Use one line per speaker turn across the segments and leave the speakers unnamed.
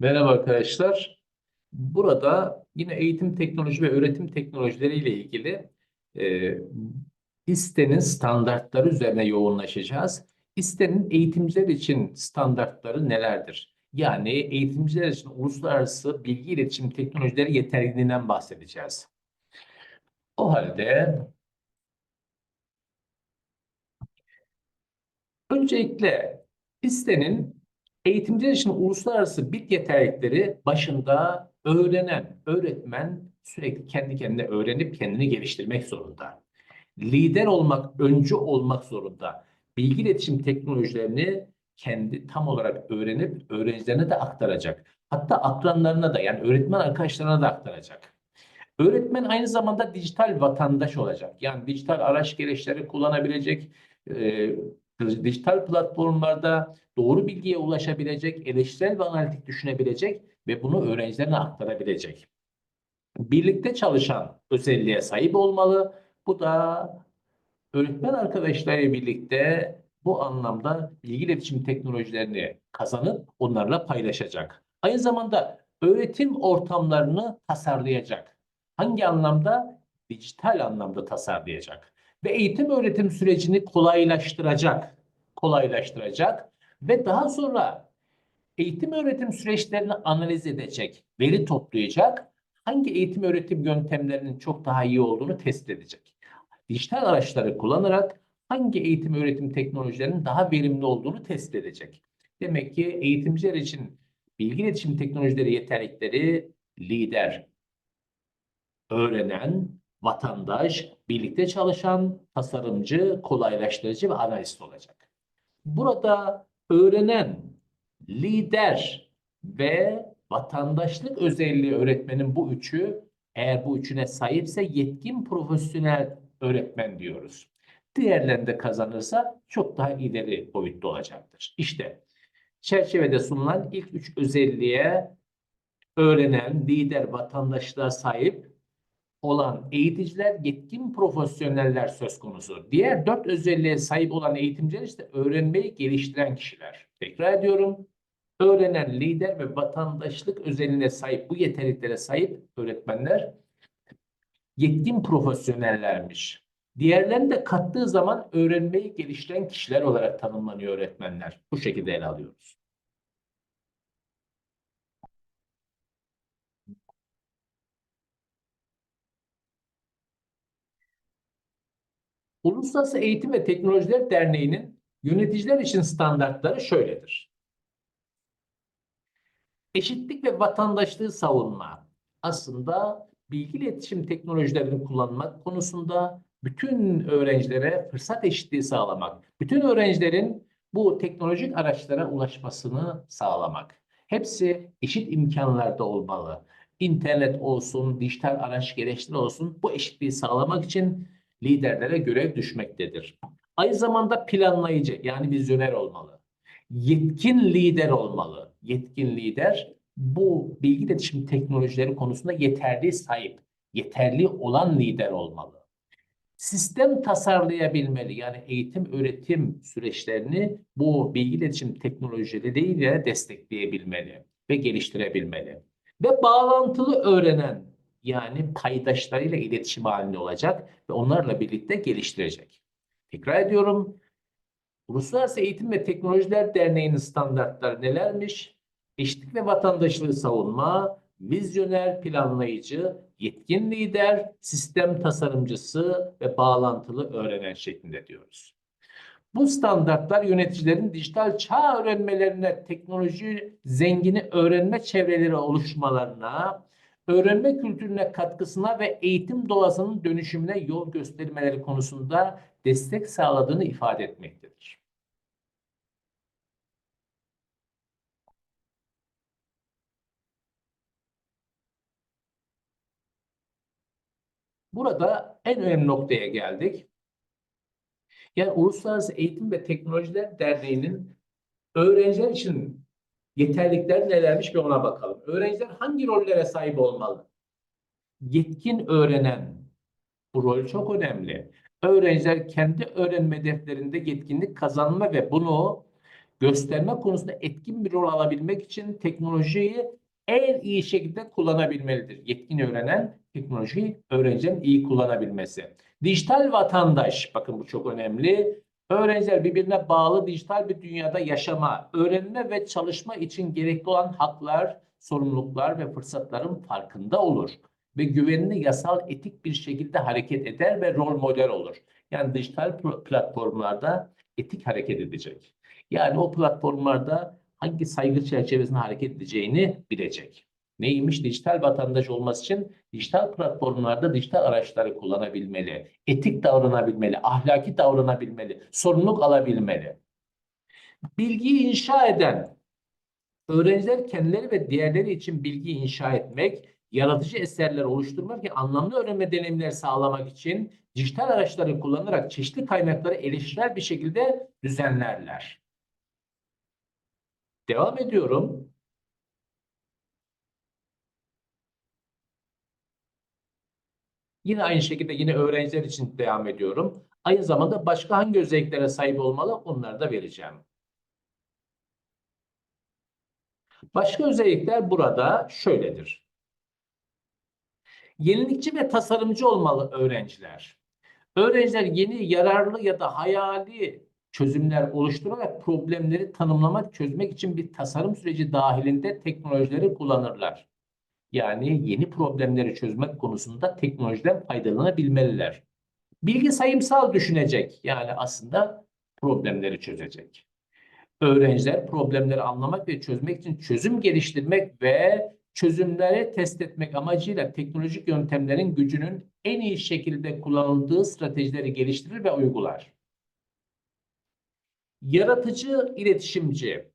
Merhaba arkadaşlar. Burada yine eğitim teknoloji ve öğretim teknolojileri ile ilgili e, İSTE'nin standartları üzerine yoğunlaşacağız. İSTE'nin eğitimciler için standartları nelerdir? Yani eğitimciler için uluslararası bilgi iletişim teknolojileri yeterliliğinden bahsedeceğiz. O halde öncelikle İSTE'nin Eğitimciler için uluslararası bilgi yeterlilikleri başında öğrenen öğretmen sürekli kendi kendine öğrenip kendini geliştirmek zorunda. Lider olmak, öncü olmak zorunda. Bilgi iletişim teknolojilerini kendi tam olarak öğrenip öğrencilerine de aktaracak. Hatta akranlarına da yani öğretmen arkadaşlarına da aktaracak. Öğretmen aynı zamanda dijital vatandaş olacak. Yani dijital araç gereçleri kullanabilecek, dijital platformlarda doğru bilgiye ulaşabilecek, eleştirel ve analitik düşünebilecek ve bunu öğrencilerine aktarabilecek. Birlikte çalışan özelliğe sahip olmalı. Bu da öğretmen arkadaşlarıyla birlikte bu anlamda bilgi iletişim teknolojilerini kazanıp onlarla paylaşacak. Aynı zamanda öğretim ortamlarını tasarlayacak. Hangi anlamda? Dijital anlamda tasarlayacak. Ve eğitim öğretim sürecini kolaylaştıracak. Kolaylaştıracak ve daha sonra eğitim öğretim süreçlerini analiz edecek, veri toplayacak, hangi eğitim öğretim yöntemlerinin çok daha iyi olduğunu test edecek. Dijital araçları kullanarak hangi eğitim öğretim teknolojilerinin daha verimli olduğunu test edecek. Demek ki eğitimciler için bilgi iletişim teknolojileri yeterlikleri lider, öğrenen, vatandaş, birlikte çalışan, tasarımcı, kolaylaştırıcı ve analist olacak. Burada öğrenen, lider ve vatandaşlık özelliği öğretmenin bu üçü eğer bu üçüne sahipse yetkin profesyonel öğretmen diyoruz. Diğerlerinde kazanırsa çok daha ileri boyutta olacaktır. İşte çerçevede sunulan ilk üç özelliğe öğrenen, lider, vatandaşlığa sahip olan eğiticiler, yetkin profesyoneller söz konusu. Diğer dört özelliğe sahip olan eğitimciler işte öğrenmeyi geliştiren kişiler. Tekrar ediyorum. Öğrenen, lider ve vatandaşlık özelliğine sahip, bu yeterliklere sahip öğretmenler yetkin profesyonellermiş. Diğerlerini de kattığı zaman öğrenmeyi geliştiren kişiler olarak tanımlanıyor öğretmenler. Bu şekilde ele alıyoruz. Uluslararası Eğitim ve Teknolojiler Derneği'nin yöneticiler için standartları şöyledir. Eşitlik ve vatandaşlığı savunma aslında bilgi iletişim teknolojilerini kullanmak konusunda bütün öğrencilere fırsat eşitliği sağlamak, bütün öğrencilerin bu teknolojik araçlara ulaşmasını sağlamak. Hepsi eşit imkanlarda olmalı. İnternet olsun, dijital araç gereçleri olsun bu eşitliği sağlamak için liderlere görev düşmektedir. Aynı zamanda planlayıcı yani vizyoner olmalı. Yetkin lider olmalı. Yetkin lider bu bilgi iletişim teknolojileri konusunda yeterli sahip, yeterli olan lider olmalı. Sistem tasarlayabilmeli yani eğitim öğretim süreçlerini bu bilgi iletişim teknolojileriyle destekleyebilmeli ve geliştirebilmeli. Ve bağlantılı öğrenen yani paydaşlarıyla iletişim halinde olacak ve onlarla birlikte geliştirecek. Tekrar ediyorum. Uluslararası Eğitim ve Teknolojiler Derneği'nin standartları nelermiş? Eşitlik ve vatandaşlığı savunma, vizyoner planlayıcı, yetkin lider, sistem tasarımcısı ve bağlantılı öğrenen şeklinde diyoruz. Bu standartlar yöneticilerin dijital çağ öğrenmelerine, teknoloji zengini öğrenme çevreleri oluşmalarına, öğrenme kültürüne katkısına ve eğitim doğasının dönüşümüne yol göstermeleri konusunda destek sağladığını ifade etmektedir. Burada en önemli noktaya geldik. Yani Uluslararası Eğitim ve Teknolojiler Derneği'nin öğrenciler için Yeterlikler nelermiş bir ona bakalım. Öğrenciler hangi rollere sahip olmalı? Yetkin öğrenen. Bu rol çok önemli. Öğrenciler kendi öğrenme defterinde yetkinlik kazanma ve bunu gösterme konusunda etkin bir rol alabilmek için teknolojiyi en iyi şekilde kullanabilmelidir. Yetkin öğrenen teknolojiyi öğrencinin iyi kullanabilmesi. Dijital vatandaş, bakın bu çok önemli. Öğrenciler birbirine bağlı dijital bir dünyada yaşama, öğrenme ve çalışma için gerekli olan haklar, sorumluluklar ve fırsatların farkında olur. Ve güvenli, yasal, etik bir şekilde hareket eder ve rol model olur. Yani dijital pl- platformlarda etik hareket edecek. Yani o platformlarda hangi saygı çerçevesinde hareket edeceğini bilecek. Neymiş? Dijital vatandaş olması için dijital platformlarda dijital araçları kullanabilmeli, etik davranabilmeli, ahlaki davranabilmeli, sorumluluk alabilmeli. Bilgiyi inşa eden öğrenciler kendileri ve diğerleri için bilgi inşa etmek, yaratıcı eserler oluşturmak ve anlamlı öğrenme deneyimleri sağlamak için dijital araçları kullanarak çeşitli kaynakları eleştirel bir şekilde düzenlerler. Devam ediyorum. Yine aynı şekilde yine öğrenciler için devam ediyorum. Aynı zamanda başka hangi özelliklere sahip olmalı onları da vereceğim. Başka özellikler burada şöyledir. Yenilikçi ve tasarımcı olmalı öğrenciler. Öğrenciler yeni, yararlı ya da hayali çözümler oluşturarak problemleri tanımlamak, çözmek için bir tasarım süreci dahilinde teknolojileri kullanırlar. Yani yeni problemleri çözmek konusunda teknolojiden faydalanabilmeliler. Bilgi sayımsal düşünecek. Yani aslında problemleri çözecek. Öğrenciler problemleri anlamak ve çözmek için çözüm geliştirmek ve çözümleri test etmek amacıyla teknolojik yöntemlerin gücünün en iyi şekilde kullanıldığı stratejileri geliştirir ve uygular. Yaratıcı iletişimci.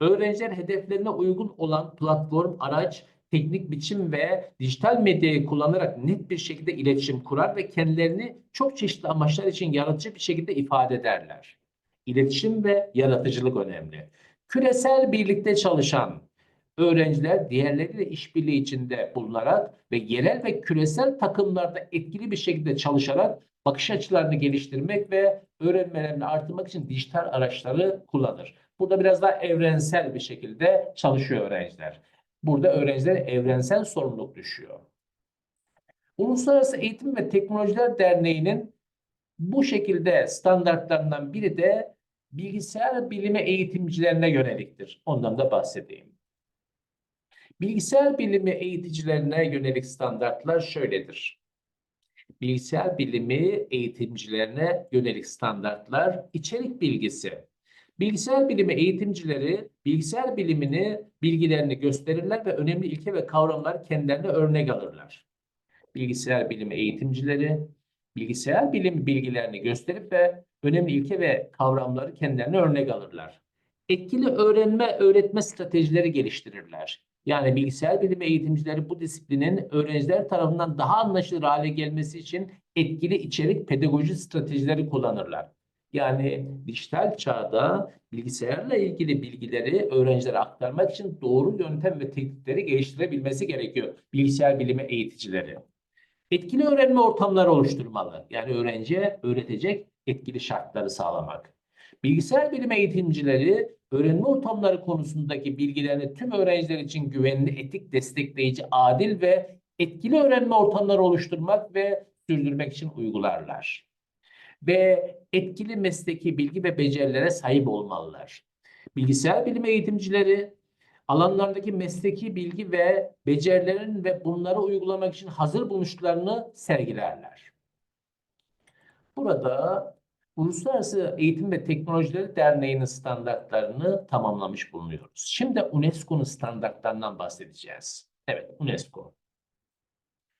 Öğrenciler hedeflerine uygun olan platform, araç, teknik biçim ve dijital medyayı kullanarak net bir şekilde iletişim kurar ve kendilerini çok çeşitli amaçlar için yaratıcı bir şekilde ifade ederler. İletişim ve yaratıcılık önemli. Küresel birlikte çalışan öğrenciler diğerleriyle işbirliği içinde bulunarak ve yerel ve küresel takımlarda etkili bir şekilde çalışarak bakış açılarını geliştirmek ve öğrenmelerini artırmak için dijital araçları kullanır. Burada biraz daha evrensel bir şekilde çalışıyor öğrenciler. Burada öğrencilere evrensel sorumluluk düşüyor. Uluslararası Eğitim ve Teknolojiler Derneği'nin bu şekilde standartlarından biri de bilgisayar bilimi eğitimcilerine yöneliktir. Ondan da bahsedeyim. Bilgisayar bilimi eğiticilerine yönelik standartlar şöyledir. Bilgisayar bilimi eğitimcilerine yönelik standartlar içerik bilgisi. Bilgisayar bilimi eğitimcileri bilgisayar bilimini, bilgilerini gösterirler ve önemli ilke ve kavramlar kendilerine örnek alırlar. Bilgisayar bilimi eğitimcileri bilgisayar bilimi bilgilerini gösterip ve önemli ilke ve kavramları kendilerine örnek alırlar. Etkili öğrenme, öğretme stratejileri geliştirirler. Yani bilgisayar bilimi eğitimcileri bu disiplinin öğrenciler tarafından daha anlaşılır hale gelmesi için etkili içerik pedagoji stratejileri kullanırlar. Yani dijital çağda bilgisayarla ilgili bilgileri öğrencilere aktarmak için doğru yöntem ve teknikleri geliştirebilmesi gerekiyor bilgisayar bilimi eğiticileri. Etkili öğrenme ortamları oluşturmalı. Yani öğrenciye öğretecek etkili şartları sağlamak. Bilgisayar bilimi eğitimcileri öğrenme ortamları konusundaki bilgilerini tüm öğrenciler için güvenli, etik, destekleyici, adil ve etkili öğrenme ortamları oluşturmak ve sürdürmek için uygularlar. Ve etkili mesleki bilgi ve becerilere sahip olmalılar. Bilgisayar bilimi eğitimcileri alanlardaki mesleki bilgi ve becerilerin ve bunları uygulamak için hazır buluşlarını sergilerler. Burada Uluslararası Eğitim ve Teknolojileri Derneği'nin standartlarını tamamlamış bulunuyoruz. Şimdi UNESCO'nun standartlarından bahsedeceğiz. Evet, UNESCO.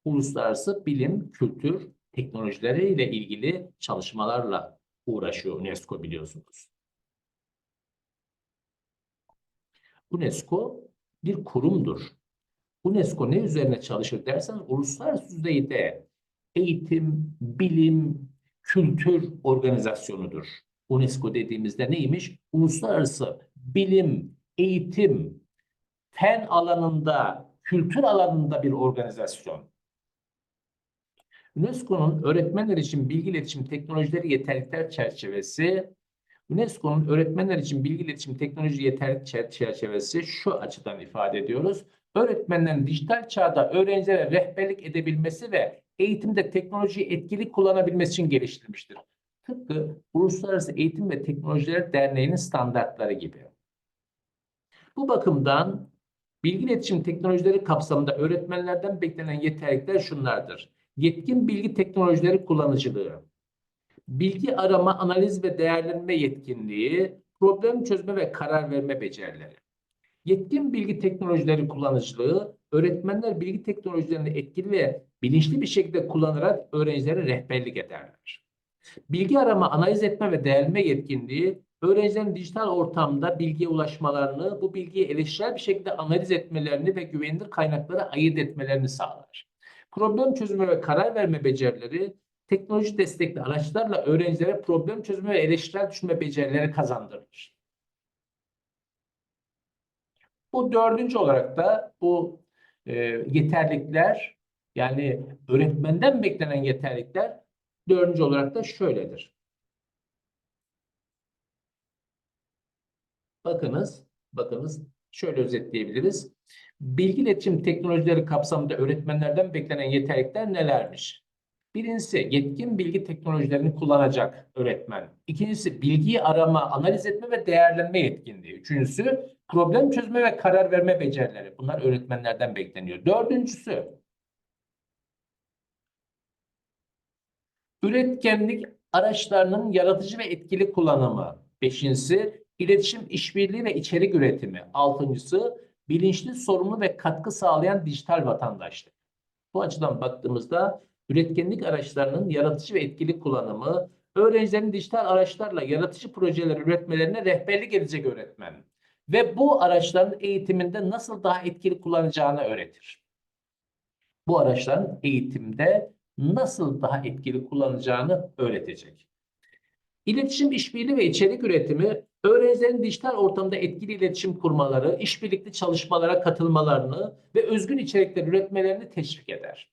Uluslararası bilim, kültür, teknolojileri ile ilgili çalışmalarla uğraşıyor UNESCO biliyorsunuz. UNESCO bir kurumdur. UNESCO ne üzerine çalışır derseniz uluslararası düzeyde eğitim, bilim, kültür organizasyonudur. UNESCO dediğimizde neymiş? Uluslararası bilim, eğitim, fen alanında, kültür alanında bir organizasyon. UNESCO'nun öğretmenler için bilgi iletişim teknolojileri yeterlilikler çerçevesi UNESCO'nun öğretmenler için bilgi iletişim teknoloji yeterlilik çer- çerçevesi şu açıdan ifade ediyoruz. Öğretmenlerin dijital çağda öğrencilere rehberlik edebilmesi ve eğitimde teknolojiyi etkili kullanabilmesi için geliştirilmiştir. Tıpkı Uluslararası Eğitim ve Teknolojiler Derneği'nin standartları gibi. Bu bakımdan bilgi iletişim teknolojileri kapsamında öğretmenlerden beklenen yeterlilikler şunlardır. Yetkin bilgi teknolojileri kullanıcılığı, bilgi arama, analiz ve değerlendirme yetkinliği, problem çözme ve karar verme becerileri. Yetkin bilgi teknolojileri kullanıcılığı, öğretmenler bilgi teknolojilerini etkili ve bilinçli bir şekilde kullanarak öğrencilere rehberlik ederler. Bilgi arama, analiz etme ve değerlendirme yetkinliği, öğrencilerin dijital ortamda bilgiye ulaşmalarını, bu bilgiyi eleştirel bir şekilde analiz etmelerini ve güvenilir kaynaklara ayırt etmelerini sağlar. Problem çözümü ve karar verme becerileri, teknoloji destekli araçlarla öğrencilere problem çözümü ve eleştirel düşünme becerileri kazandırır. Bu dördüncü olarak da bu e, yeterlikler yani öğretmenden beklenen yeterlikler dördüncü olarak da şöyledir. Bakınız, bakınız şöyle özetleyebiliriz. Bilgi iletişim teknolojileri kapsamında öğretmenlerden beklenen yeterlikler nelermiş? Birincisi yetkin bilgi teknolojilerini kullanacak öğretmen. İkincisi bilgiyi arama, analiz etme ve değerlenme yetkinliği. Üçüncüsü problem çözme ve karar verme becerileri. Bunlar öğretmenlerden bekleniyor. Dördüncüsü üretkenlik araçlarının yaratıcı ve etkili kullanımı. Beşincisi iletişim, işbirliği ve içerik üretimi. Altıncısı bilinçli, sorumlu ve katkı sağlayan dijital vatandaşlık. Bu açıdan baktığımızda üretkenlik araçlarının yaratıcı ve etkili kullanımı, öğrencilerin dijital araçlarla yaratıcı projeler üretmelerine rehberlik edecek öğretmen ve bu araçların eğitiminde nasıl daha etkili kullanacağını öğretir. Bu araçların eğitimde nasıl daha etkili kullanacağını öğretecek. İletişim, işbirliği ve içerik üretimi öğrencilerin dijital ortamda etkili iletişim kurmaları, işbirlikli çalışmalara katılmalarını ve özgün içerikler üretmelerini teşvik eder.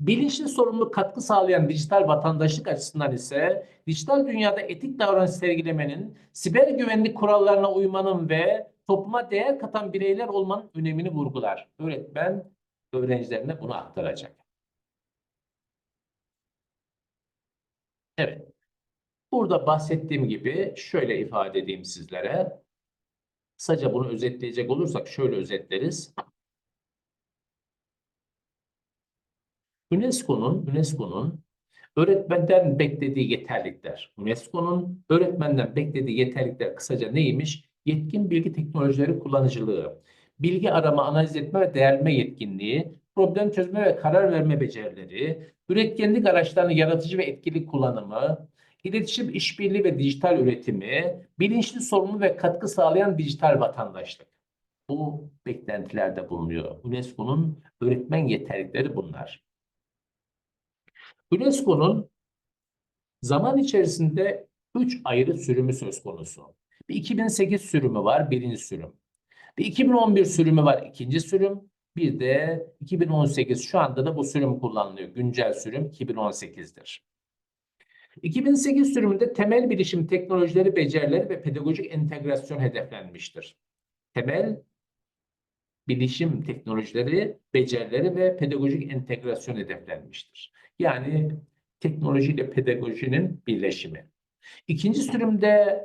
Bilinçli sorumlu katkı sağlayan dijital vatandaşlık açısından ise dijital dünyada etik davranış sergilemenin, siber güvenlik kurallarına uymanın ve topluma değer katan bireyler olmanın önemini vurgular. Öğretmen öğrencilerine bunu aktaracak. Evet. Burada bahsettiğim gibi şöyle ifade edeyim sizlere. Kısaca bunu özetleyecek olursak şöyle özetleriz. UNESCO'nun UNESCO'nun öğretmenden beklediği yeterlikler. UNESCO'nun öğretmenden beklediği yeterlikler kısaca neymiş? Yetkin bilgi teknolojileri kullanıcılığı, bilgi arama, analiz etme ve değerleme yetkinliği, problem çözme ve karar verme becerileri, üretkenlik araçlarının yaratıcı ve etkili kullanımı, iletişim, işbirliği ve dijital üretimi, bilinçli sorumlu ve katkı sağlayan dijital vatandaşlık. Bu beklentilerde bulunuyor. UNESCO'nun öğretmen yeterlikleri bunlar. UNESCO'nun zaman içerisinde üç ayrı sürümü söz konusu. Bir 2008 sürümü var, birinci sürüm. Bir 2011 sürümü var, ikinci sürüm. Bir de 2018 şu anda da bu sürüm kullanılıyor. Güncel sürüm 2018'dir. 2008 sürümünde temel bilişim teknolojileri, becerileri ve pedagojik entegrasyon hedeflenmiştir. Temel bilişim teknolojileri, becerileri ve pedagojik entegrasyon hedeflenmiştir. Yani teknoloji ile pedagojinin birleşimi. İkinci sürümde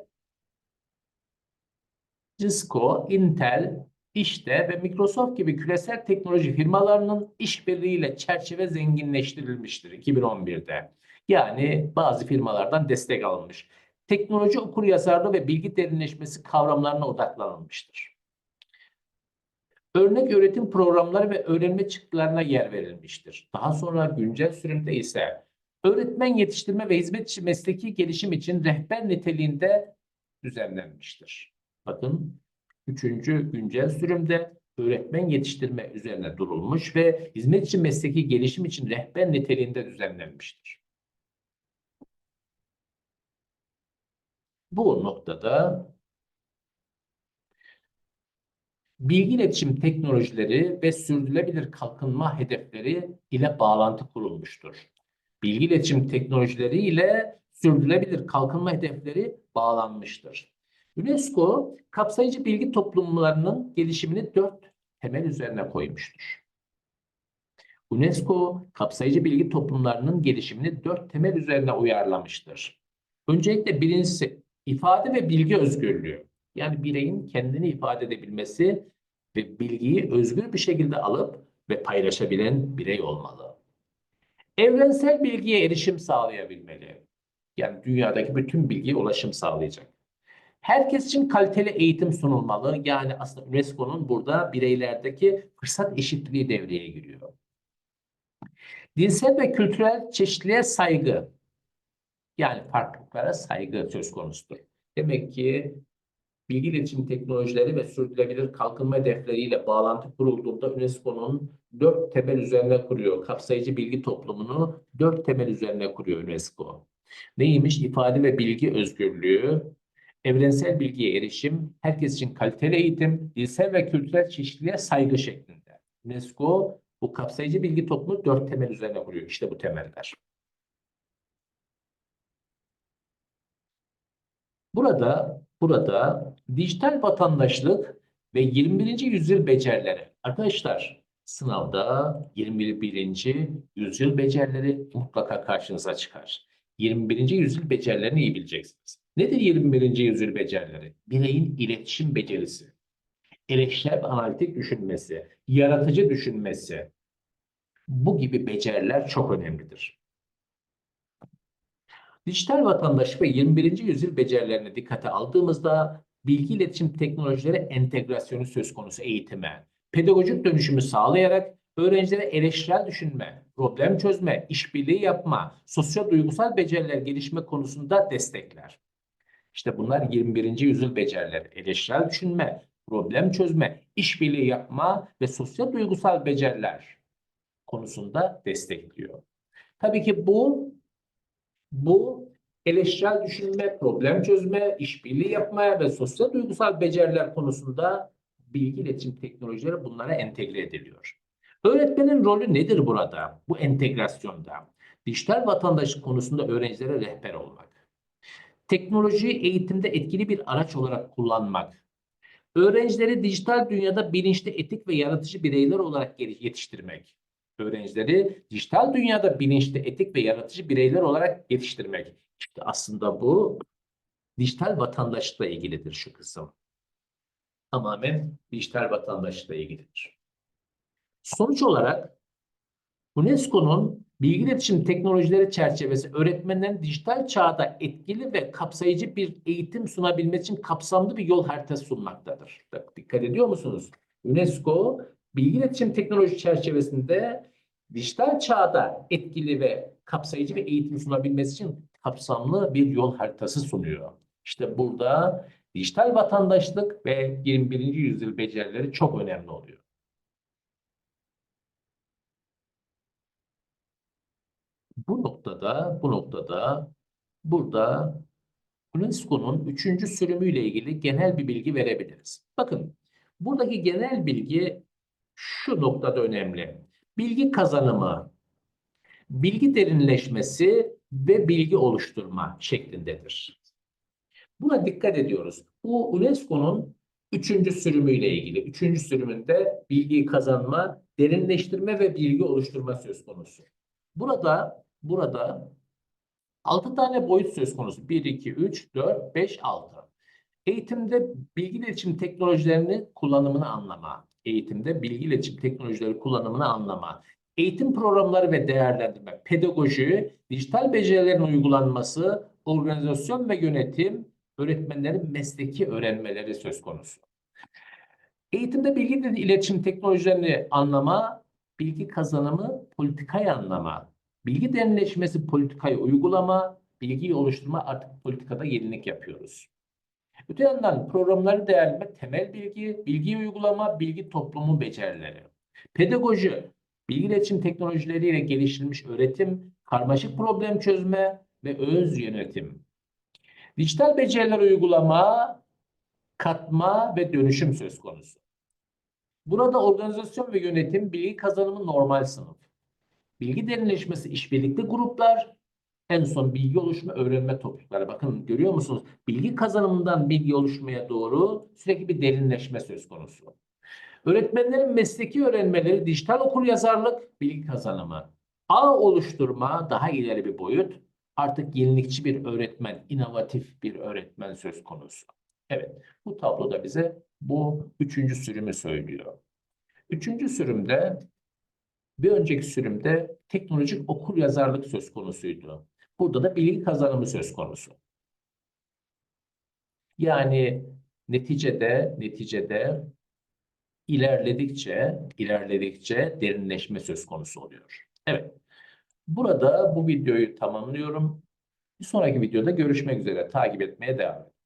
Cisco, Intel, işte ve Microsoft gibi küresel teknoloji firmalarının işbirliğiyle çerçeve zenginleştirilmiştir 2011'de. Yani bazı firmalardan destek alınmış. Teknoloji okuryazarlığı ve bilgi derinleşmesi kavramlarına odaklanılmıştır. Örnek öğretim programları ve öğrenme çıktılarına yer verilmiştir. Daha sonra güncel sürümde ise öğretmen yetiştirme ve hizmetçi mesleki gelişim için rehber niteliğinde düzenlenmiştir. Bakın üçüncü güncel sürümde öğretmen yetiştirme üzerine durulmuş ve hizmetçi mesleki gelişim için rehber niteliğinde düzenlenmiştir. Bu noktada bilgi iletişim teknolojileri ve sürdürülebilir kalkınma hedefleri ile bağlantı kurulmuştur. Bilgi iletişim teknolojileri ile sürdürülebilir kalkınma hedefleri bağlanmıştır. UNESCO kapsayıcı bilgi toplumlarının gelişimini dört temel üzerine koymuştur. UNESCO kapsayıcı bilgi toplumlarının gelişimini dört temel üzerine uyarlamıştır. Öncelikle birincisi ifade ve bilgi özgürlüğü. Yani bireyin kendini ifade edebilmesi ve bilgiyi özgür bir şekilde alıp ve paylaşabilen birey olmalı. Evrensel bilgiye erişim sağlayabilmeli. Yani dünyadaki bütün bilgiye ulaşım sağlayacak. Herkes için kaliteli eğitim sunulmalı. Yani aslında UNESCO'nun burada bireylerdeki fırsat eşitliği devreye giriyor. Dinsel ve kültürel çeşitliliğe saygı. Yani farklılıklara saygı söz konusudur. Demek ki bilgi iletişim teknolojileri ve sürdürülebilir kalkınma hedefleriyle bağlantı kurulduğunda UNESCO'nun dört temel üzerine kuruyor. Kapsayıcı bilgi toplumunu dört temel üzerine kuruyor UNESCO. Neymiş? İfade ve bilgi özgürlüğü, evrensel bilgiye erişim, herkes için kaliteli eğitim, dilsel ve kültürel çeşitliliğe saygı şeklinde. UNESCO bu kapsayıcı bilgi toplumu dört temel üzerine kuruyor. İşte bu temeller. Burada, burada dijital vatandaşlık ve 21. yüzyıl becerileri. Arkadaşlar sınavda 21. yüzyıl becerileri mutlaka karşınıza çıkar. 21. yüzyıl becerilerini iyi bileceksiniz. Nedir 21. yüzyıl becerileri? Bireyin iletişim becerisi, eleştirel analitik düşünmesi, yaratıcı düşünmesi. Bu gibi beceriler çok önemlidir. Dijital vatandaş ve 21. yüzyıl becerilerini dikkate aldığımızda bilgi iletişim teknolojileri entegrasyonu söz konusu eğitime, pedagojik dönüşümü sağlayarak öğrencilere eleştirel düşünme, problem çözme, işbirliği yapma, sosyal duygusal beceriler gelişme konusunda destekler. İşte bunlar 21. yüzyıl becerileri. Eleştirel düşünme, problem çözme, işbirliği yapma ve sosyal duygusal beceriler konusunda destekliyor. Tabii ki bu bu eleştirel düşünme, problem çözme, işbirliği yapmaya ve sosyal duygusal beceriler konusunda bilgi iletişim teknolojileri bunlara entegre ediliyor. Öğretmenin rolü nedir burada? Bu entegrasyonda. Dijital vatandaşlık konusunda öğrencilere rehber olmak. Teknolojiyi eğitimde etkili bir araç olarak kullanmak. Öğrencileri dijital dünyada bilinçli, etik ve yaratıcı bireyler olarak yetiştirmek. Öğrencileri dijital dünyada bilinçli, etik ve yaratıcı bireyler olarak yetiştirmek. İşte aslında bu dijital vatandaşlıkla ilgilidir şu kısım. Tamamen dijital vatandaşlıkla ilgilidir. Sonuç olarak UNESCO'nun bilgi iletişim teknolojileri çerçevesi öğretmenlerin dijital çağda etkili ve kapsayıcı bir eğitim sunabilmesi için kapsamlı bir yol haritası sunmaktadır. Dikkat ediyor musunuz? UNESCO bilgi iletişim teknoloji çerçevesinde dijital çağda etkili ve kapsayıcı bir eğitim sunabilmesi için kapsamlı bir yol haritası sunuyor. İşte burada dijital vatandaşlık ve 21. yüzyıl becerileri çok önemli oluyor. Bu noktada, bu noktada burada UNESCO'nun üçüncü sürümüyle ilgili genel bir bilgi verebiliriz. Bakın, buradaki genel bilgi şu noktada önemli. Bilgi kazanımı, bilgi derinleşmesi ve bilgi oluşturma şeklindedir. Buna dikkat ediyoruz. Bu UNESCO'nun üçüncü sürümüyle ilgili. Üçüncü sürümünde bilgi kazanma, derinleştirme ve bilgi oluşturma söz konusu. Burada, burada 6 tane boyut söz konusu. 1, 2, 3, 4, 5, 6. Eğitimde bilgi iletişim teknolojilerini kullanımını anlama. Eğitimde bilgi iletişim teknolojileri kullanımını anlama. Eğitim programları ve değerlendirme, pedagoji, dijital becerilerin uygulanması, organizasyon ve yönetim, öğretmenlerin mesleki öğrenmeleri söz konusu. Eğitimde bilgi iletişim teknolojilerini anlama, bilgi kazanımı, politikayı anlama, bilgi derinleşmesi, politikayı uygulama, bilgiyi oluşturma artık politikada yenilik yapıyoruz. Öte yandan programları değerlendirme, temel bilgi, bilgi uygulama, bilgi toplumu becerileri. Pedagoji, bilgi iletişim teknolojileriyle geliştirilmiş öğretim, karmaşık problem çözme ve öz yönetim. Dijital beceriler uygulama, katma ve dönüşüm söz konusu. Burada organizasyon ve yönetim bilgi kazanımı normal sınıf. Bilgi derinleşmesi işbirlikli gruplar, En son bilgi oluşma, öğrenme toplulukları. Bakın görüyor musunuz? Bilgi kazanımından bilgi oluşmaya doğru sürekli bir derinleşme söz konusu. Öğretmenlerin mesleki öğrenmeleri dijital okuryazarlık, bilgi kazanımı. Ağ oluşturma daha ileri bir boyut. Artık yenilikçi bir öğretmen, inovatif bir öğretmen söz konusu. Evet, bu tabloda bize bu üçüncü sürümü söylüyor. Üçüncü sürümde, bir önceki sürümde teknolojik okuryazarlık söz konusuydu. Burada da bilgi kazanımı söz konusu. Yani neticede, neticede ilerledikçe, ilerledikçe derinleşme söz konusu oluyor. Evet. Burada bu videoyu tamamlıyorum. Bir sonraki videoda görüşmek üzere. Takip etmeye devam edin.